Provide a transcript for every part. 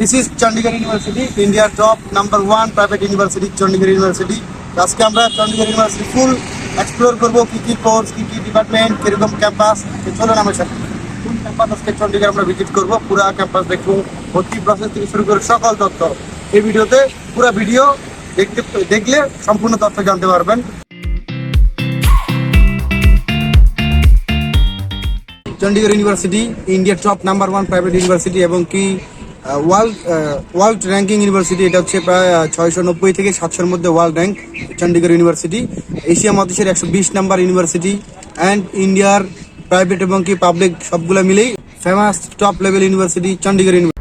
This is Chandigarh university ইন্ডিয়ার top number one private university Chandigarh university আজকে আমরা Chandigarh university full explore করব কী কী কোর্স কী কী ডিপার্টমেন্ট কীরকম ক্যাম্পাস চলুন আমার সাথে। ফুল ক্যাম্পাস আজকে চন্ডীগড় আমরা ভিজিট করব, পুরো ক্যাম্পাস দেখব, ভর্তি প্রসেস থেকে শুরু করে সকল তথ্য। এই ভিডিওতে পুরো ভিডিও দেখতে, দেখলে সম্পূর্ণ তথ্য জানতে পারবেন। চন্ডীগড় ইউনিভার্সিটি ইন্ডিয়ার top number one private university এবং কি ওয়ার্ল্ড ওয়ার্ল্ড র্যাঙ্কিং ইউনিভার্সিটি এটা হচ্ছে প্রায় ছয়শো নব্বই থেকে সাতশোর মধ্যে world rank Chandigarh university Asia মহাদেশের একশো বিশ নাম্বার ইউনিভার্সিটি অ্যান্ড ইন্ডিয়ার প্রাইভেট এবং কি পাবলিক সবগুলো মিলেই famous top level university Chandigarh university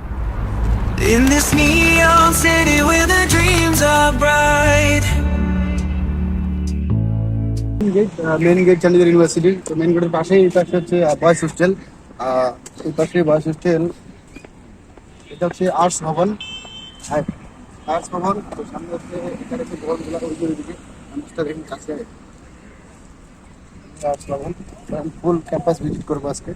main gate Chandigarh university তো মেন গেটের পাশেই পাশে হচ্ছে বয়েজ হোস্টেল এই পাশে বয়েজ হোস্টেল এটা হচ্ছে আর্টস ভবন আর্টস ভবন তো সামনে হচ্ছে এখানে ভবনগুলো ওই মানুষটা দেখুন কাছে। আর্টস ভবন ফুল ক্যাম্পাস ভিজিট করব আজকে।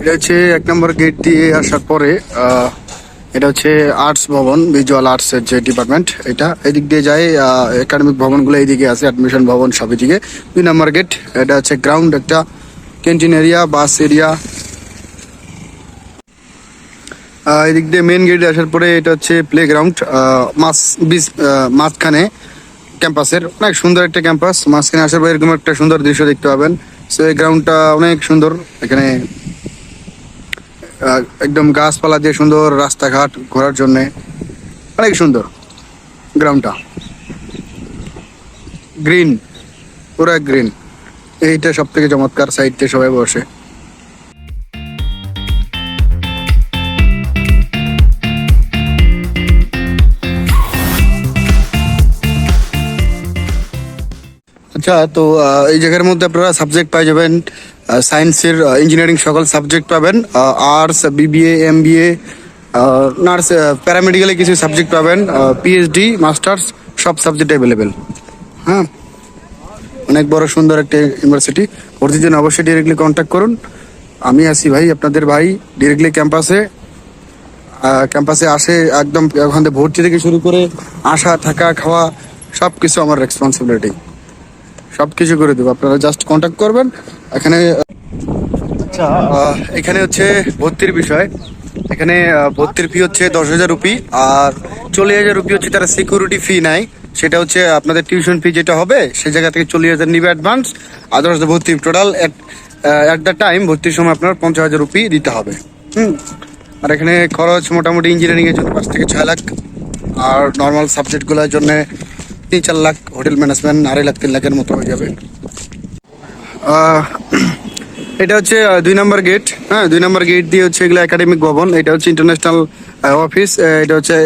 এটা হচ্ছে এক নম্বর গেট দিয়ে আসার পরে এটা হচ্ছে আর্টস ভবন ভিজুয়াল আর্টস এর যে ডিপার্টমেন্ট এটা এদিক দিয়ে যায় একাডেমিক ভবন ভবনগুলো এইদিকে আছে অ্যাডমিশন ভবন সব এদিকে। দুই নম্বর গেট এটা হচ্ছে গ্রাউন্ড একটা ক্যান্টিন এরিয়া বাস এরিয়া এদিক দিয়ে মেন গেট আসার পরে এটা হচ্ছে প্লে গ্রাউন্ড মাছ বিচ মাঝখানে ক্যাম্পাসের। অনেক সুন্দর একটা ক্যাম্পাস, মাঝখানে আসার পরে এরকম একটা সুন্দর দৃশ্য দেখতে পাবেন। সো এই গ্রাউন্ডটা অনেক সুন্দর, এখানে একদম গাছপালা দিয়ে সুন্দর রাস্তাঘাট ঘোরার জন্য। অনেক সুন্দর গ্রাউন্ডটা গ্রিন, পুরো গ্রিন। এইটা সব থেকে চমৎকার সাইডতে সবাই বসে। আচ্ছা তো এই জায়গার মধ্যে আপনারা সাবজেক্ট পাই যাবেন। সায়েন্সের ইঞ্জিনিয়ারিং সকল সাবজেক্ট পাবেন। Arts BBA M BA nurse প্যারামেডিক্যালে কিছু সাবজেক্ট পাবেন। পিএইচডি মাস্টার্স সব সাবজেক্ট অ্যাভেলেবেল হ্যাঁ? অনেক বড় সুন্দর একটা ইউনিভার্সিটি ভর্তির জন্য অবশ্যই ডিরেক্টলি কন্ট্যাক্ট করুন। আমি আছি ভাই, আপনাদের ভাই ডিরেক্টলি ক্যাম্পাসে ক্যাম্পাসে আসে, একদম ওখান থেকে ভর্তি থেকে শুরু করে আসা, থাকা, খাওয়া সব কিছু আমার রেসপন্সিবিলিটি সব কিছু করে দেবো। আপনারা জাস্ট কন্ট্যাক্ট করবেন। এখানে আচ্ছা এখানে হচ্ছে ভর্তির বিষয়। এখানে ভর্তির ফি হচ্ছে দশ হাজার রুপি আর চল্লিশ হাজার রুপি হচ্ছে তারা সিকিউরিটি ফি নেয় সেটা হচ্ছে আপনাদের টিউশন ফি যেটা হবে সেই জায়গা থেকে চল্লিশ হাজার নিবে অ্যাডভান্স আদার্স ভর্তি টোটাল অ্যাট দ্য টাইম ভর্তির সময় আপনার পঞ্চাশ হাজার রুপি দিতে হবে। হুম? আর এখানে খরচ মোটামুটি ইঞ্জিনিয়ারিং এর জন্য পাঁচ থেকে ছয় লাখ। আর নর্মাল সাবজেক্টগুলোর জন্য তিন চার লাখ হোটেল ম্যানেজমেন্ট আড়াই লাখ, তিন লাখের মতো হয়ে যাবে। এটা হচ্ছে দুই নম্বর গেট হ্যাঁ দুই নম্বর গেট দিয়ে হচ্ছে এগুলো একাডেমিক ভবন, এটা হচ্ছে ইন্টারন্যাশনাল অফিস এটা হচ্ছে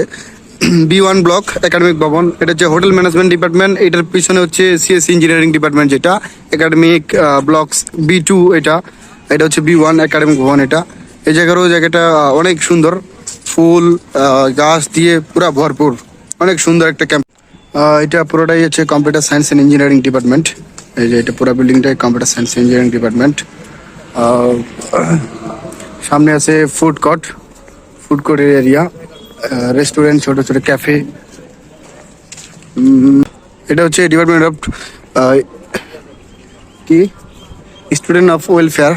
বি ওয়ান ব্লক একাডেমিক ভবন। এটা হচ্ছে হোটেল ম্যানেজমেন্ট ডিপার্টমেন্ট এটার পিছনে হচ্ছে সিএস ইঞ্জিনিয়ারিং ডিপার্টমেন্ট যেটা একাডেমিক ব্লকস বি টু এটা। এটা হচ্ছে বি ওয়ান একাডেমিক ভবন এটা। এই জায়গারও জায়গাটা অনেক সুন্দর। ফুল গাছ দিয়ে পুরা ভরপুর। অনেক সুন্দর একটা ক্যাম্প এটা পুরোটাই হচ্ছে computer science and engineering department এই যে এটা পুরো বিল্ডিংটাই কম্পিউটার সায়েন্স ইঞ্জিনিয়ারিং ডিপার্টমেন্ট সামনে আছে ফুড কোর্ট ফুড কোর্টের এরিয়া রেস্টুরেন্ট ছোট ছোট ক্যাফে এটা হচ্ছে ডিপার্টমেন্ট অফ কি? Student of welfare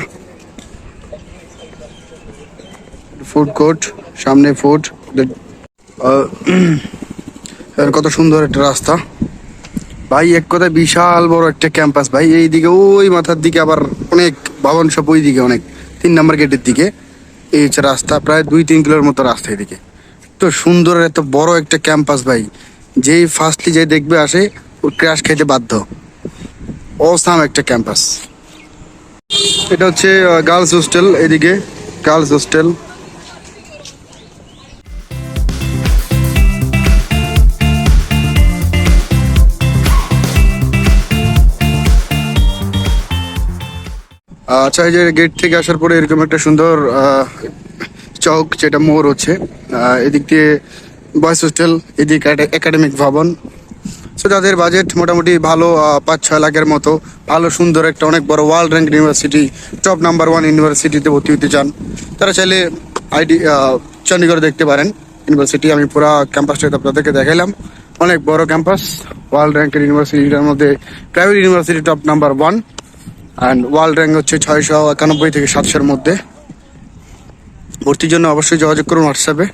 food court সামনে ফুড কত সুন্দর একটা রাস্তা। ভাই, এক কথায় বিশাল বড় একটা ক্যাম্পাস। ভাই, এইদিকে ওই মাথার দিকে আবার অনেক ভবন সব ওই দিকে অনেক। তিন নম্বর গেটের দিকে। এই হচ্ছে রাস্তা, প্রায় দুই তিন কিলোর মতো রাস্তা এদিকে। তো সুন্দর, এত বড় একটা ক্যাম্পাস ভাই। যেই ফার্স্টলি যে দেখবে আসে ও ক্র্যাশ খেতে বাধ্য। অসাম একটা ক্যাম্পাস। এটা হচ্ছে গার্লস হোস্টেল এদিকে গার্লস হোস্টেল আচ্ছা এই যে গেট থেকে আসার পরে এরকম একটা সুন্দর চৌক যেটা মোড় হচ্ছে এদিক দিয়ে বয়েজ হোস্টেল এদিকে একাডেমিক ভবন। সো যাদের বাজেট মোটামুটি ভালো পাঁচ ছয় লাখের মতো, ভালো, সুন্দর একটা অনেক বড় world rank university top number one ইউনিভার্সিটিতে ভর্তি হতে চান, তারা চাইলে আইডি চণ্ডীগড় দেখতে পারেন। ইউনিভার্সিটি আমি পুরো ক্যাম্পাসটা আপনাদেরকে দেখাইলাম। অনেক বড় ক্যাম্পাস ওয়ার্ল্ড র্যাঙ্কের ইউনিভার্সিটিটার মধ্যে private university top number one and world rank হচ্ছে ছয়শো একানব্বই থেকে সাতশোর মধ্যে। ভর্তির জন্য অবশ্যই যোগাযোগ করুন হোয়াটসঅ্যাপে